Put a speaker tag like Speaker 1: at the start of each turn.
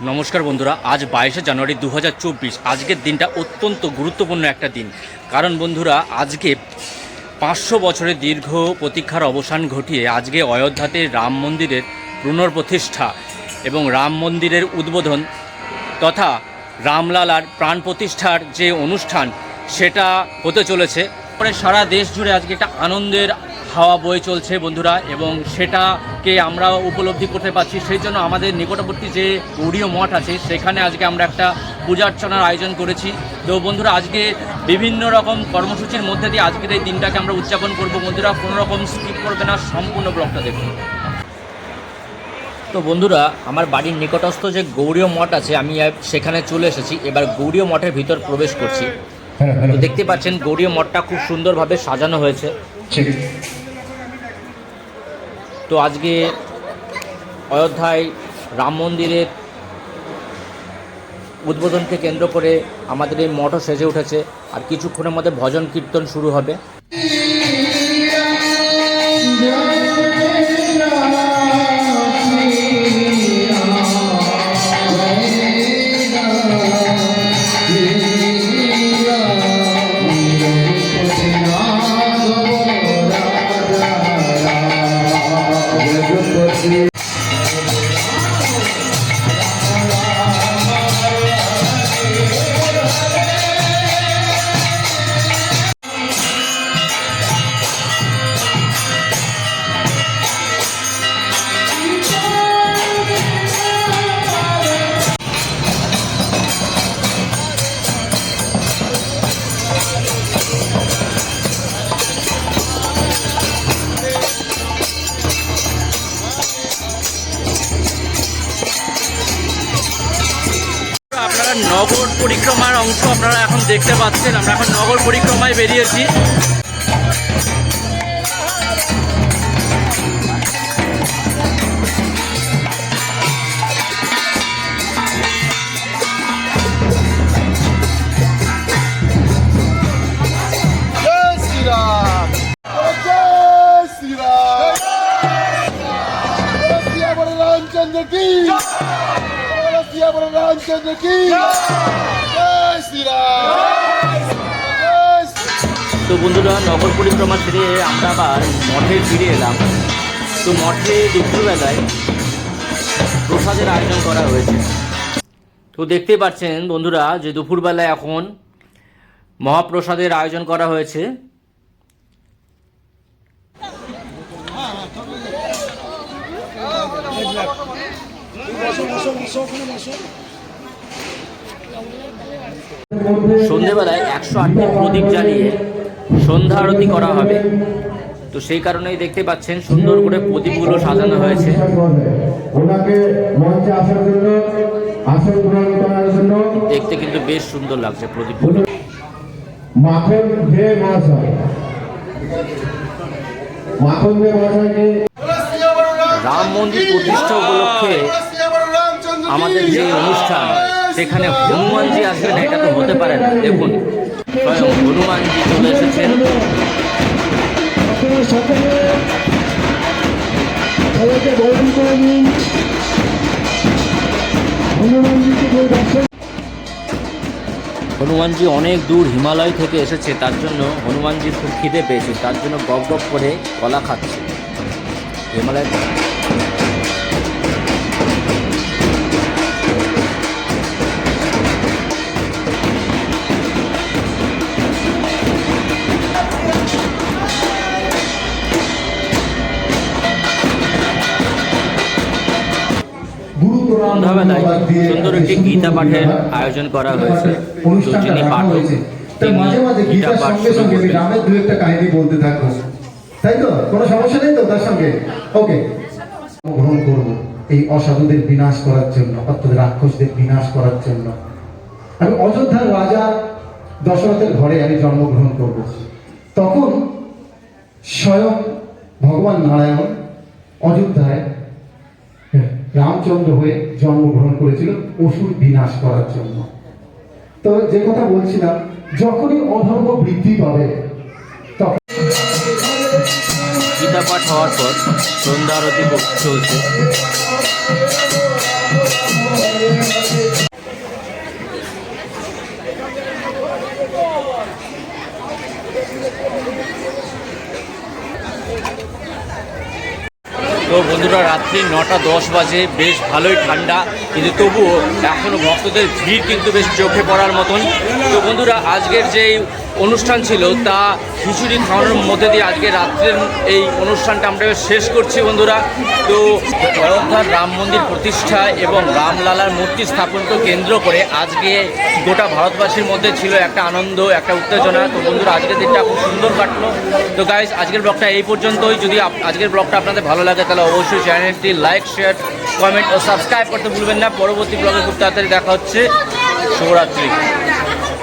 Speaker 1: নমস্কার বন্ধুরা, আজ বাইশে জানুয়ারি দু হাজার চব্বিশ। আজকের দিনটা অত্যন্ত গুরুত্বপূর্ণ একটা দিন। কারণ বন্ধুরা, আজকে পাঁচশো বছরের দীর্ঘ প্রতীক্ষার অবসান ঘটিয়ে আজকে অযোধ্যাতে রাম মন্দিরের পুনর্প্রতিষ্ঠা এবং রাম মন্দিরের উদ্বোধন তথা রামলালার প্রাণ প্রতিষ্ঠার যে অনুষ্ঠান, সেটা হতে চলেছে। পরে সারা দেশ জুড়ে আজকে একটা আনন্দের হাওয়া বয়ে চলছে বন্ধুরা, এবং সেটাকে আমরা উপলব্ধি করতে পারছি। সেই জন্য আমাদের নিকটবর্তী যে গৌরীয় মঠ আছে, সেখানে আজকে আমরা একটা পূজা অর্চনার আয়োজন করেছি। তো বন্ধুরা, আজকে বিভিন্ন রকম কর্মসূচির মধ্যে দিয়ে আজকের এই দিনটাকে আমরা উদযাপন করব। বন্ধুরা, কোনো রকম স্কিপ করবে না, সম্পূর্ণ ব্লগটা দেখুন। তো বন্ধুরা, আমার বাড়ির নিকটস্থ যে গৌরীয় মঠ আছে, আমি সেখানে চলে এসেছি। এবার গৌরীয় মঠের ভিতর প্রবেশ করছি। তো দেখতে পাচ্ছেন, গৌরীয় মঠটা খুব সুন্দরভাবে সাজানো হয়েছে। তো আজকে অযোধ্যায় রাম মন্দিরের উদ্বোধনকে কেন্দ্র করে আমাদের এই মঠও সেজে উঠেছে। আর কিছুক্ষণের মধ্যে ভজন কীর্তন শুরু হবে। семейный. নগর পরিক্রমার অংশ আপনারা এখন দেখতে পাচ্ছেন। আমরা এখন নগর পরিক্রমায় বেরিয়েছি।
Speaker 2: চন্দ্র কি
Speaker 1: তো বন্ধুরা নগর পরিক্রমা সেরে আমরা আবার মঠে ফিরে এলাম। তো মঠে দুপুরবেলায় প্রসাদের আয়োজন করা হয়েছে। তো দেখতে পাচ্ছেন বন্ধুরা যে দুপুরবেলায় এখন মহাপ্রসাদের আয়োজন করা হয়েছে। বসো বসো বসো ওখানে সন্ধেবেলায় একশো আটটি প্রদীপ জ্বালিয়ে সন্ধ্যা আরতি করা হবে। তো সেই কারণেই দেখতে পাচ্ছেন সুন্দর করে প্রদীপগুলো সাজানো হয়েছে। দেখতে কিন্তু বেশ সুন্দর লাগছে প্রদীপগুলো। রাম মন্দির প্রতিষ্ঠা উপলক্ষে আমাদের যে অনুষ্ঠান সেখানে হনুমানজি আসবেন, এটা তো হতে পারে না। দেখুন হনুমানজি চলে এসেছেন। হনুমানজি অনেক দূর হিমালয় থেকে এসেছে, তার জন্য হনুমানজি খুব খিদে পেয়েছে, তার জন্য গপ গপ করে কলা খাচ্ছে। হিমালয় সন্ধ্যাবেলায় সুন্দর একটি গীতা পাঠের আয়োজন করা হয়েছে। তো যিনি পাঠক তিনি
Speaker 3: মাঝে মাঝে
Speaker 1: গীতা পাঠ শুরু করবেন
Speaker 3: দু একটা কাহিনী বলতে থাকব। তাই তো? কোনো সমস্যা নেই তো তার সঙ্গে? ওকে। গ্রহণ করব এই অসাধুদের বিনাশ করার জন্য অর্থাৎ রাক্ষসদের বিনাশ করার জন্য। আমি অযোধ্যার রাজা দশরথের ঘরে আমি জন্মগ্রহণ করব। তখন স্বয়ং ভগবান নারায়ণ অযোধ্যায় রামচন্দ্র হয়ে জন্মগ্রহণ করেছিল অসুর বিনাশ করার জন্য। তো যে কথা বলছিলাম, যখনই অধর্ম বৃদ্ধি পাবে, তখন
Speaker 1: গীতা পাঠ হওয়ার পর সন্ধ্যা আরতি চলছে। তো বন্ধুরা, রাত্রি নটা দশ বাজে, বেশ ভালোই ঠান্ডা, কিন্তু তবুও এখনও ভক্তদের ভিড় কিন্তু বেশ চোখে পড়ার মতন। তো বন্ধুরা, আজকের যে অনুষ্ঠান ছিল, তা খিচুড়ি খাওয়ানোর মধ্যে দিয়ে আজকে রাত্রের এই অনুষ্ঠানটা আমরা শেষ করছি বন্ধুরা। তো অযোধ্যার রাম মন্দির প্রতিষ্ঠা এবং রামলালার মূর্তি স্থাপনকে কেন্দ্র করে আজকে গোটা ভারতবাসীর মধ্যে ছিল একটা আনন্দ, একটা উত্তেজনা। তো বন্ধুরা, আজকের দিনটা খুব সুন্দর কাটলো। তো গাইজ আজকের ব্লগটা এই পর্যন্তই। যদি আজকের ব্লগটা আপনাদের ভালো লাগে, তাহলে অবশ্যই চ্যানেলটি লাইক শেয়ার কমেন্ট ও সাবস্ক্রাইব করতে ভুলবেন না। পরবর্তী ব্লগে খুব তাড়াতাড়ি দেখা হচ্ছে। শুভরাত্রি।